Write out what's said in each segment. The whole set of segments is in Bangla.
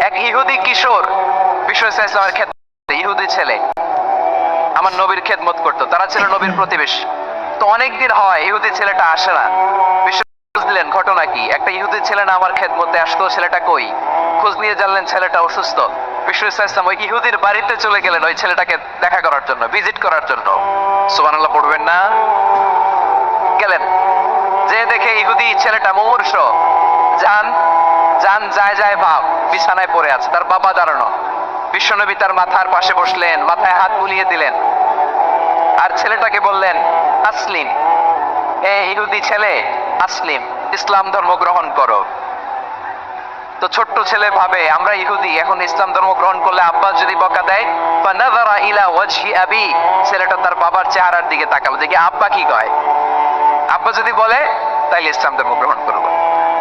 এক ইহুদি কিশোর বিশ্ব ইসলামের ক্ষেত্রে ইহুদি ছেলে। আমার নবীর খেদমত করতো। তারা ছিল নবীর প্রতিবেশী। তো অনেকদিন হয় ইহুদি ছেলেটা আসে না। বিশ্ব দিলেন ঘটনা কি? একটা ইহুদি ছেলে না আমার খেদমতে আসতো ছেলেটা কই? খোঁজ নিয়ে জানলেন ছেলেটা অসুস্থ। বিশ্ব ইসলাম ওই ইহুদির বাড়িতে চলে গেলেন ওই ছেলেটাকে দেখা করার জন্য, ভিজিট করার জন্য। সুবহানাল্লাহ, পড়বেন না? গেলেন। যে দেখে ইহুদি ছেলেটা মুমূর্ষ। যান। যান, যায় যায়, ভাব, বিছানায় পড়ে আছে, তার বাবা দাঁড়ানো। বিশ্বনবী তার মাথার পাশে বসলেন, মাথায় হাত বুলিয়ে দিলেন। আর ছেলেটাকে বললেন, আসলিম, এ ইহুদি ছেলে, আসলিম, ইসলাম ধর্ম গ্রহণ করো। তো ছোট্ট ছেলে ভাবে, আমরা ইহুদি, এখন ইসলাম ধর্ম গ্রহণ করলে আব্বা যদি বকা দেয় ইলা ওয়াজহি আবি। ছেলেটা তার বাবার চেহারার দিকে তাকালো, দেখি আব্বা কি কয়? আব্বা যদি বলে, তাইলে ইসলাম ধর্ম গ্রহণ করব।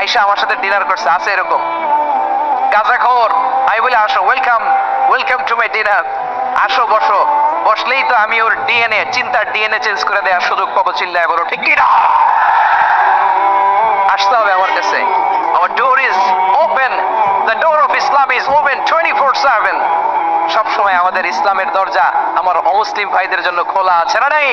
আইসা আমার সাথে ডিনার করছে, আছে এরকম। গাঁজা খোর আমি বলি, আসো welcome welcome to my dinner আসো, বসো। বসলেই তো আমি ওর ডিএনএ চিন্তার ডিএনএ চেঞ্জ করে দেওয়ার সুযোগ পাবো চিল্লায় বলো, ঠিক কি না আসতে হবে আমার কাছে। আমার door is open the door of Islam is open twenty four seven সবসময় আমাদের ইসলামের দরজা আমার অমুসলিম ভাইদের জন্য খোলা আছে না নেই?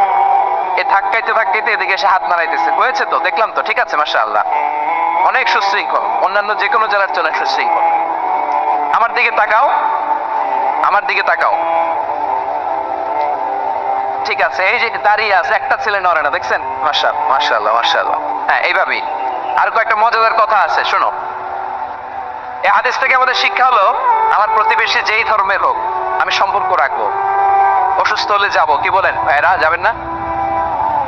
এ ধাক্কাইতে ধাক্কাইতে এদিকে এসে হাত নাড়াইতেছে। হয়েছে তো? দেখলাম তো। ঠিক আছে মাসা অনেক সুশৃঙ্খল। অন্যান্য যে কোনো জেলার জন্য সুশৃঙ্খল। আমার দিকে তাকাও। আমার দিকে তাকাও। ঠিক আছে, এই যে দাঁড়িয়ে আছে, একটা ছেলে নড়ে না, দেখছেন? মাশা মাশাআল্লাহ মাশাআল্লাহ। হ্যাঁ এইভাবেই। আর কয়েকটা মজাদার কথা আছে, শোনো। এই হাদিস থেকে আমাদের শিক্ষা হলো, আমার প্রতিবেশী যেই ধর্মের হোক, আমি সম্পর্ক রাখব। অসুস্থ হলে যাব। কি বলেন? ভাইরা যাবেন না?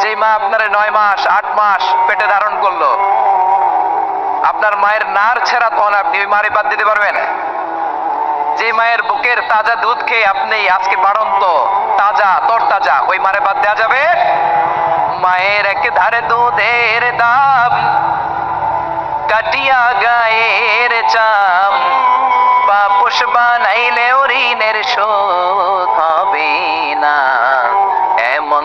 যে মা আপনার নয় মাস, আট মাস পেটে ধারণ করল, আপনার মায়ের নার ছেড়া তখন আপনি ওই মারে বাদ দিতে পারবেন? যে মায়ের বুকের তাজা দুধ খেয়ে আপনি আজকে বাড়ন্ত, তাজা তর তাজা ওই মারে বাদ দেওয়া যাবে? মায়ের এক ধারে দুধের দাম, কাটিয়া গায়ের চাম, পাপুষ বানাইলে ঋণের শোধ হবে না। এমন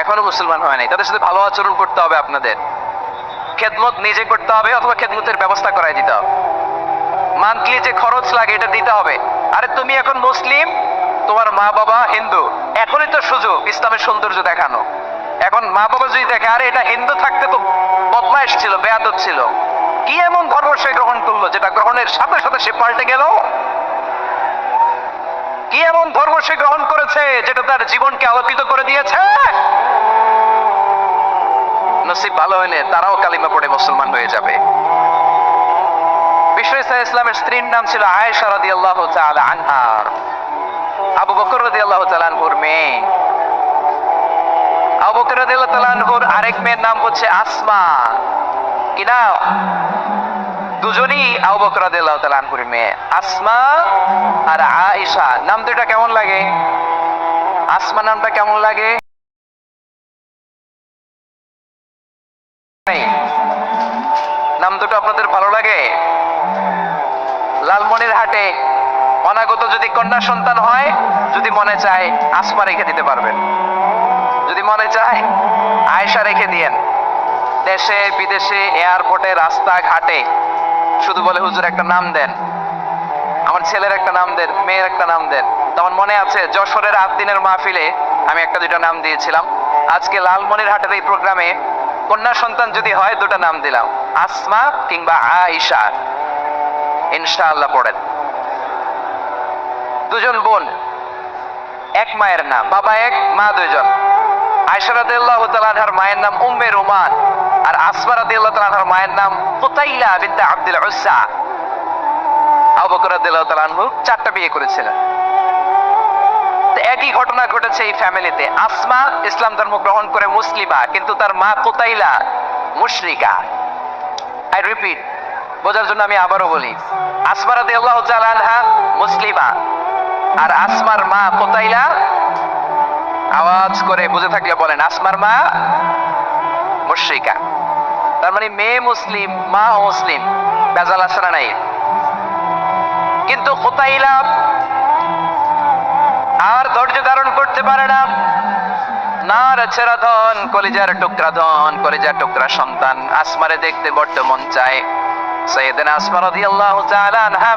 এখনও মুসলমান হয় নাই। তাদের সাথে ভালো আচরণ করতে হবে আপনাদের। খেদমত নিজে করতে হবে অথবা খেদমতের ব্যবস্থা করাই দিতে হবে। মান্থলি যে খরচ লাগে, এটা দিতে হবে। আরে তুমি এখন মুসলিম, তোমার মা বাবা হিন্দু। এখনই তো সুযোগ, ইসলামের সৌন্দর্য দেখানো। এখন মা বাবা যদি দেখে, আরে এটা হিন্দু থাকতে তো বদমাইশ ছিল, বেয়াদব ছিল। কি এমন ধর্ম সে গ্রহণ করল, যেটা গ্রহণের সাথে সাথে সে পাল্টে গেল? কি এমন ধর্ম সে গ্রহণ করেছে, যেটা তার জীবনকে আলোকিত করে দিয়েছে? নসিব ভালো হইলে তারাও কালিমা পড়ে মুসলমান হয়ে যাবে। ইসলামের স্ত্রীর নাম ছিল আয়েশা রাদিয়াল্লাহু তাআলা আনহা। আবু বকর আনহুর মেয়ে। আবু বকর আনহুর আরেক মেয়ের নাম হচ্ছে আসমা। কি দুজনই আবু বকর আনহুর মেয়ে। আসমা আর আয়েশা, নাম দুটা কেমন লাগে? আসমা নামটা কেমন লাগে? অনাগত যদি কন্যা সন্তান হয়, যদি মনে চায় আসমা রেখে দিতে পারবেন। যদি মনে চায় আয়সা রেখে দিয়েন। দেশে, বিদেশে, এয়ারপোর্টে রাস্তা ঘাটে শুধু বলে হুজুর একটা নাম দেন। আমার ছেলের একটা নাম দেন, মেয়ের একটা নাম দেন। তখন মনে আছে, যশোরের আট দিনের মাহফিলে আমি একটা দুইটা নাম দিয়েছিলাম। আজকে লালমনির হাটের এই প্রোগ্রামে কন্যা সন্তান যদি হয়, দুটো নাম দিলাম। আসমা কিংবা আয়েশা। ইনশাআল্লাহ পড়েন। দুজন বোন, এক মায়ের নাম, বাবা এক, মা দুজন আয়েশা রাদিয়াল্লাহু মায়ের নাম উম্মে রুমান, আর আসমা রাদিয়াল্লাহু মায়ের নাম কুতাইলা বিনতে আব্দুল উজ্জা আবু বকর রাদিয়াল্লাহু তাআলা আনহু চারটা বিয়ে করেছিলেন। একই ঘটনা ঘটেছে এই ফ্যামিলিতে। আসমা ইসলাম ধর্ম গ্রহণ করে মুসলিমা, কিন্তু তার মা কোতাইলা মুশরিকা। আই রিপিট বোঝার জন্য আমি আবারও বলি, আসমা রাদিয়াল্লাহু তাআলা মুসলিমা। আর আসমার মা কোতাইলা? আওয়াজ করে বুঝে থাকলে বলেন, আসমার মা মুশ্রিকা। তার মানে মেয়ে মুসলিম, মা মুসলিম বেজাল আছে নাই। কিন্তু কোতাইলা আর ধৈর্য ধারণ করতে পারে না। নার ছেড়া ধন, কলিজার টুকরা ধন, কলিজার টুকরা সন্তান। আসমারে দেখতে বড্ড মন চায়। সৈয়দিন আসমা রাদিয়াল্লাহু তাআলা আনহা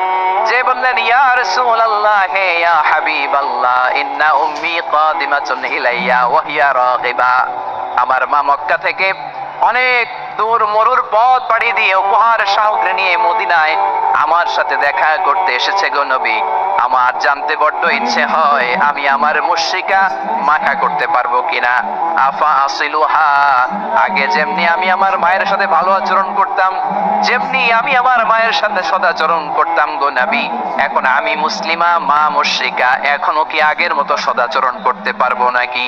আমার মা মক্কা থেকে অনেক দূর মরুর পথ পাড়ি দিয়ে উপহার সামগ্রী নিয়ে মদিনায় আমার সাথে দেখা করতে এসেছে গো নবী। আমার জানতে বড্ড ইচ্ছে হয়, আমি আমার মুশিকা মাখা করতে পারব কিনা। আফা আসিলুহা, আগে যেমনি আমি আমার মায়ের সাথে ভালো আচরণ করতাম, যেমনি আমি আমার মায়ের সাথে সদাচরণ করতাম গো নাবি। এখন আমি মুসলিমা, মা মুশরিকা, এখনও কি আগের মতো সদাচরণ করতে পারব নাকি?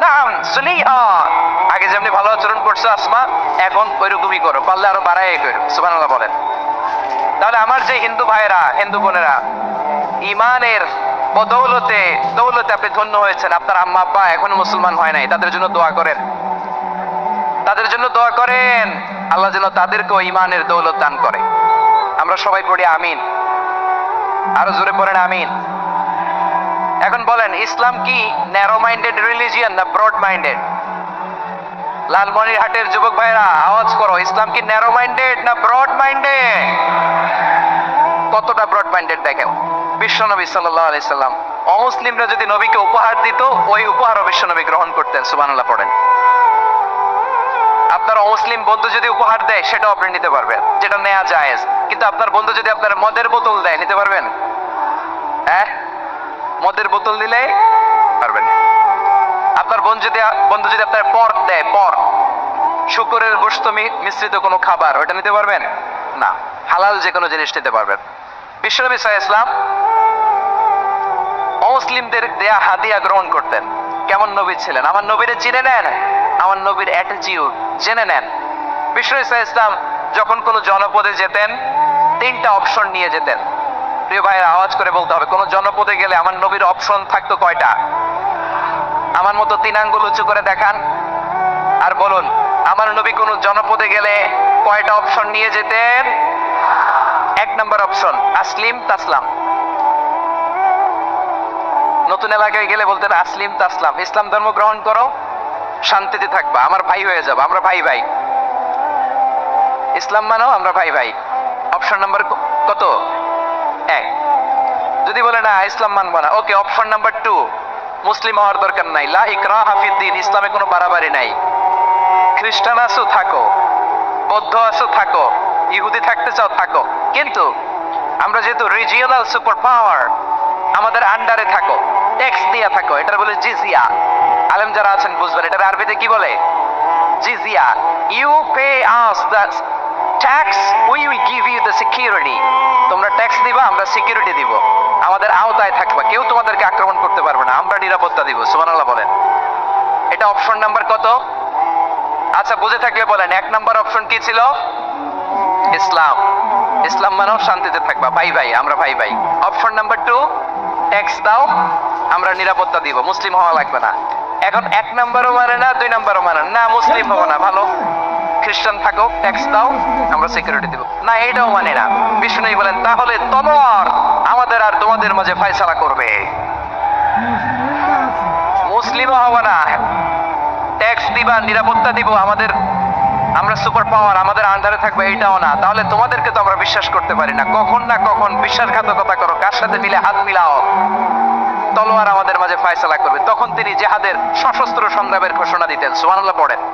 নাম শুনি আগে যেমনি ভালো আচরণ করছ আসমা, এখন ওইরকমই করো। পারলে আরও বাড়াই করো সুবহানাল্লাহ বলেন। তাহলে আমার যে হিন্দু ভাইয়েরা, হিন্দু বোনেরা ইমানের বদৌলতে, দৌলতে আপনি ধন্য হয়েছেন। আপনার আম্মা, আব্বা এখনও মুসলমান হয় নাই, তাদের জন্য দোয়া করেন। তাদের জন্য দোয়া করেন। আল্লাহ যেন তাদেরকেও ইমানের দৌলত দান করে। আমরা সবাই পড়ি আমিন। আরও জোরে পড়েন আমিন। এখন বলেন, ইসলাম কি ন্যারো মাইন্ডেড রিলিজিয়ান না ব্রড মাইন্ডেড লালমনিরহাটের যুবক ভাইরা, আওয়াজ করো, ইসলাম কি ন্যারো মাইন্ডেড না ব্রড মাইন্ডেড কতটা ব্রড মাইন্ডেড দেখেন? বিশ্বনবী সাল্লাল্লাহু আলাইহি সাল্লাম, অমুসলিমরা যদি নবীকে উপহার দিত, ওই উপহারও বিশ্বনবী গ্রহণ করতেন, সুবহানাল্লাহ পড়েন। আপনার অমুসলিম বন্ধু যদি উপহার দেয়, সেটাও আপনি নিতে পারবেন, যেটা নেওয়া জায়েজ। কিন্তু আপনার বন্ধু যদি আপনার মদের বোতল দেয়, নিতে পারবেন? হ্যাঁ? মদের বোতল দিলে পারবেন। আপনার বোন যদি বন্ধু যদি আপনার পর্ক দেয়, পর্ক। শুকরের গোস্ত মিশ্রিত কোনো খাবার ওটা নিতে পারবেন? না, হালাল যে কোনো জিনিস নিতে পারবেন। বিশ্বনবী সাহা ইসলাম অমুসলিমদের দেয়া হাদিয়া গ্রহণ করতেন। কেমন নবী ছিলেন? আমার নবীরে চিনে নেন। আমার নবীর অ্যাটিটিউড জেনে নেন। সাহা ইসলাম যখন কোনো জনপদে যেতেন, তিনটা অপশন নিয়ে যেতেন। প্রিয় ভাইয়ের, আওয়াজ করে বলতে হবে, কোনো জনপদে গেলে আমার নবীর অপশন থাকতো কয়টা? আমার মতো তিন আঙ্গুল উঁচু করে দেখান আর বলুন, আমার নবী কোন জনপদে গেলে কয়টা অপশন নিয়ে যেতেন? এক নম্বর অপশন, আসলিম তাসলাম। নতুন এলাকায় গেলে বলতেন, আসলিম তাসলাম। ইসলাম ধর্ম গ্রহণ করো, শান্তিতে থাকবা, আমার ভাই হয়ে যাব, আমরা ভাই ভাই। ইসলাম মানো, আমরা ভাই ভাই। অপশন নাম্বার কত? এক। যদি বলে না, ইসলাম মানবো না, ওকে অপশন নাম্বার টু। মুসলিম হওয়ার দরকার নাই। লা ইকরা হাফিদ্দিন ইসলামে কোনো বাড়াবাড়ি নাই। খ্রিস্টান আছো, থাকো। বৌদ্ধ আছো, থাকো। ইহুদি থাকতে চাও, থাকো। কিন্তু আমরা যেহেতু রিজিওনাল সুপার পাওয়ার আমাদের আন্ডারে থাকো। ট্যাক্স দিয়া থাকো, এটার বলে জিজিয়া। আলেম যারা আছেন, বুঝবেন, এটার আরবিতে কি বলে? জিজিয়া। You pay us the tax we will give you the security তোমরা ট্যাক্স দিবা আমরা সিকিউরিটি দিব। আমাদের আওতায় থাকবা। কেউ তোমাদেরকে আক্রমণ করতে পারবে না। আমরা নিরাপত্তা দিব। সুবহানাল্লাহ বলেন। এটা অপশন নাম্বার কত? আচ্ছা বুঝে থাকলে বলেন। এক নাম্বার অপশন কি ছিল? ইসলাম। ইসলাম মানেও শান্তিতে থাকবা। ভাই ভাই আমরা ভাই ভাই। অপশন নাম্বার টু ট্যাক্স দাও আমরা নিরাপত্তা দিব। মুসলিম হওয়া লাগবে না। এখন এক নাম্বারও মানে না দুই নাম্বারও মানে না, মুসলিম হব না। ভালো? খ্রিস্টান থাকো ট্যাক্স দাও, আমরা সিকিউরিটি দিব। না এটাও মানে না। বিষ্ণু বলেন, তাহলে তলোয়ার আমাদের আর তোমাদের মাঝে ফয়সালা করবে। মুসলিমও হব না। ট্যাক্স দিবা, নিরাপত্তা দিব, আমাদের, আমরা সুপার পাওয়ার আমাদের আন্ডারে থাকবে, এইটাও না। তাহলে তোমাদেরকে তো আমরা বিশ্বাস করতে পারি না। কখন না কখন বিশ্বাসঘাতকতা করো, কার সাথে মিলে হাত মিলাও। তলোয়ার আমাদের মাঝে ফয়সালা করবে। তখন তিনি জেহাদের সশস্ত্র সংগ্রামের ঘোষণা দিতেন। সুবহানাল্লাহ, পড়েন।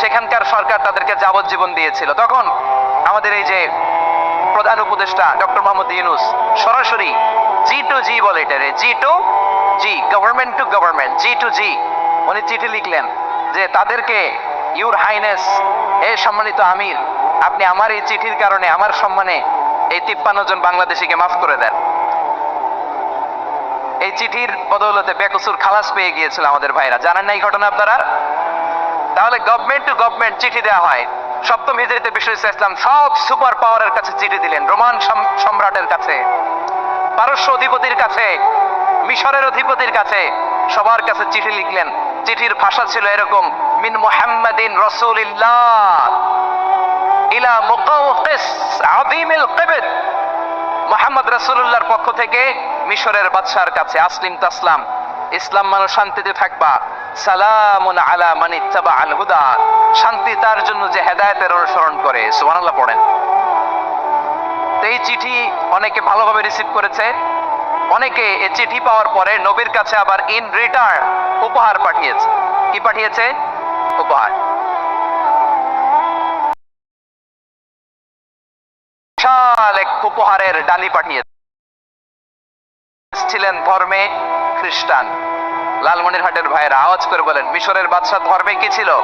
সেখানকার সরকার তাদেরকে যাবজ্জীবন দিয়েছিল। তখন আমাদের এই যে প্রধান উপদেষ্টা ডক্টর মোহাম্মদ ইউনুস সরাসরি জি টু জি বলে এটারে G to G government to government G to G. উনি চিঠি লিখলেন যে, তাদেরকে ইউর হাইনেস এ সম্মানিত আমির, আপনি আমার এই চিঠির কারণে, আমার সম্মানে এই তিপ্পান্ন জন বাংলাদেশিকে মাফ করে দেন। এই চিঠির বদৌলতে বেকসুর খালাস পেয়ে গিয়েছিল আমাদের ভাইরা। জানেন না এই ঘটনা আপনারা? তাহলে গভর্নমেন্ট টু গভর্নমেন্ট চিঠি দেওয়া হয়। সপ্তম হিজড়িতে বিশ্ব ইসলাম সব সুপার পাওয়ারের কাছে চিঠি দিলেন, রোমান সম্রাটের কাছে, পারস্য অধিপতির কাছে, মিশরের অধিপতির কাছে, সবার কাছে চিঠি লিখলেন। চিঠির ভাষা ছিল এরকম, মিন মুহাম্মাদিন রাসূলিল্লাহ ইলা মুকাওকিস আযীমিল কিবত। মোহাম্মদ রাসূলুল্লাহর পক্ষ থেকে মিশরের বাদশার কাছে আসলিম তাসলাম, ইসলাম মানুষ শান্তিতে থাকবা। সালামুন আলা মান ইত্তাবা আল হুদা। শান্তি তার জন্য যে হেদায়েতের অনুসরণ করে, সুবহানাল্লাহ পড়েন। এই চিঠি অনেকে ভালোভাবে রিসিভ করেছে। অনেকে এই চিঠি পাওয়ার পরে নবীর কাছে আবার ইন রিটার্ন উপহার পাঠিয়েছে। কি পাঠিয়েছে? উপহার। উপহারের ডালি পাঠিয়েছে। ছিলেন ধর্মে খ্রিস্টান। লালমনিরহাটের ভাইয়েরা, আওয়াজ করে বলেন, মিশরের বাদশাহ ধর্মে কি ছিল?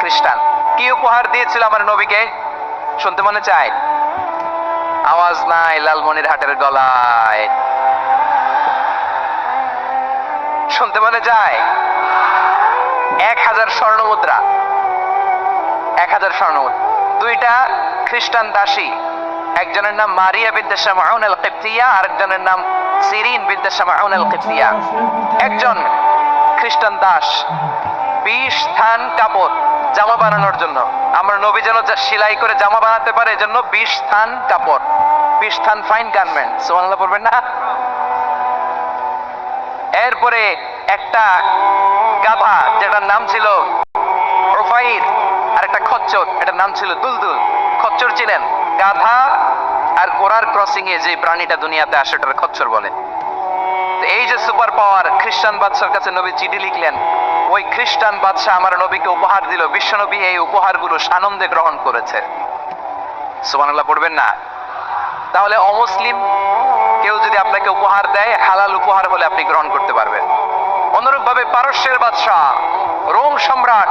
খ্রিস্টান। কি উপহার দিয়েছিল আমার নবীকে? শুনতে মনে চায়? আওয়াজ নাই লালমনিরহাটের গলায়। শুনতে মনে যায় এক হাজার স্বর্ণ মুদ্রা। এক হাজার স্বর্ণ দুইটা খ্রিস্টান দাসী। একজনের নাম মারিয়া বিদ্যা শামাউন আল কিপ্তিয়া আরেকজনের নাম সিরিন বিদ্যা শামাউন আল কিপ্তিয়া একজন খ্রিস্টান দাস, বিশ থান কাপড় জামা বানানোর জন্য। আমরা নবী যেন যা সেলাই করে জামা বানাতে পারে, এজন্য বিশ থান কাপড়, বিশ থান ফাইন গার্মেন্ট সুবহানাল্লাহ পড়বেন না? এরপরে একটা গাধা, যেটার নাম ছিল প্রোফাইল আর একটা খচ্চর, এটার নাম ছিল দুলদুল। খচ্চর ছিলেন গাধা আর ঘোড়ার ক্রসিং এ যে প্রাণীটা দুনিয়াতে আসে ওটার খচ্চর বলে। এই যে সুপার পাওয়ার খ্রিস্টান বাদশার কাছে নবী চিঠি লিখলেন, ওই খ্রিস্টান বাদশাহ আমার নবীকে উপহার দিল। বিশ্বনবী এই উপহারগুলো সানন্দে গ্রহণ করেছে। সুবহানাল্লাহ, পড়বেন না? তাহলে অমুসলিম, কেউ যদি আপনাকে উপহার দেয়, হালাল উপহার হলে আপনি গ্রহণ করতে পারবেন। অনুরূপভাবে পারস্যের বাদশাহ, রোম সম্রাট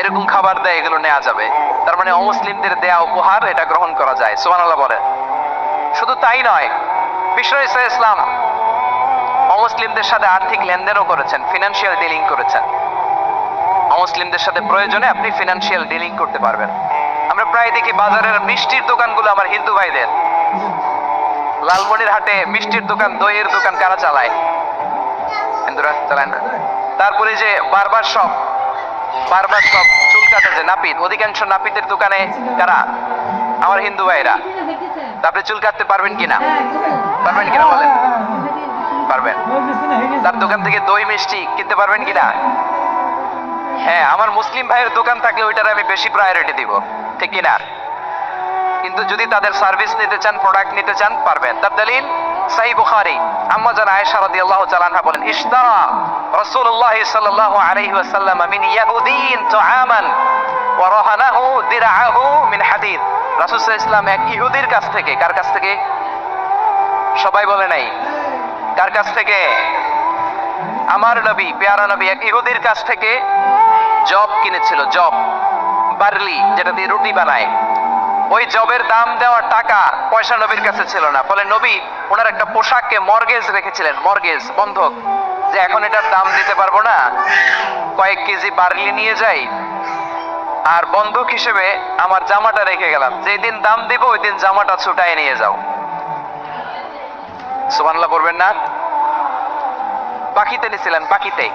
এরকম খাবার দেয়, এগুলো নেওয়া যাবে। তার মানে অমুসলিমদের দেয়া উপহার, এটা গ্রহণ করা যায়। সুবহানাল্লাহ বলে। শুধু তাই নয় বিশ্ব ইসা ইসলাম অমুসলিমদের সাথে আর্থিক লেনদেনও করেছেন ফিনান্সিয়াল ডিলিং করেছেন। অমুসলিমদের সাথে প্রয়োজনে আপনি ফিনান্সিয়াল ডিলিং করতে পারবেন। আমরা প্রায় দেখি বাজারের মিষ্টির দোকানগুলো আমার হিন্দু ভাইদের। লালমনির হাটে মিষ্টির দোকান, দইয়ের দোকান কারা চালায়? হিন্দুরা চালায় না। তারপরে যে বারবার শপ বারবার শপ চুল কাটা যে নাপিত, অধিকাংশ নাপিতের দোকানে কারা? আমার হিন্দু ভাইরা। আপনি চুল কাটতে পারবেন কিনা? পারবেন কিনা বলেন? পারবেন। তার দোকান থেকে দই মিষ্টি কিনতে পারবেন কিনা? হ্যাঁ আমার মুসলিম ভাইয়ের দোকান থাকলে ওইটার আমি বেশি প্রায়োরিটি দিব। ঠিক কিনা? কিন্তু যদি তাদের সার্ভিস নিতে চান প্রোডাক্ট নিতে চান, পারবেন। তার দলিল সাই বুখারি আম্মা জান আয়েশা রাদিয়াল্লাহু তাআলা বলেন, ইশতারা রাসূলুল্লাহ সাল্লাল্লাহু আলাইহি ওয়াসাল্লাম মিন ইয়াহুদিন তুআমান ওয়া রাহানাহু দিরআহু মিন হাদিদ। রাসূল ওয়াসাল্লাম এক ইহুদির কাছ থেকে, কার কাছ থেকে? সবাই বলে নাই। কার কাছ থেকে? আমার নবী, পেয়ারা নবী এক ইহুদির কাছ থেকে জব কিনেছিল জব বার্লি, যেটা দিয়ে রুটি বানায়। ওই জবের দাম দেওয়ার টাকা পয়সা নবীর কাছে ছিল না। ফলে নবী ওনার একটা পোশাককে মর্গেজ রেখেছিলেন মর্গেজ বন্ধক। যে এখন এটার দাম দিতে পারব না, কয়েক কেজি বার্লি নিয়ে যাই। আর বন্ধক হিসেবে আমার জামাটা রেখে গেলাম। যেদিন দাম দিব ওই দিন জামাটা ছুটাই নিয়ে যাও। সুবহানাল্লাহ করবেন না? পাখিতে নিছিলেন বাকিতে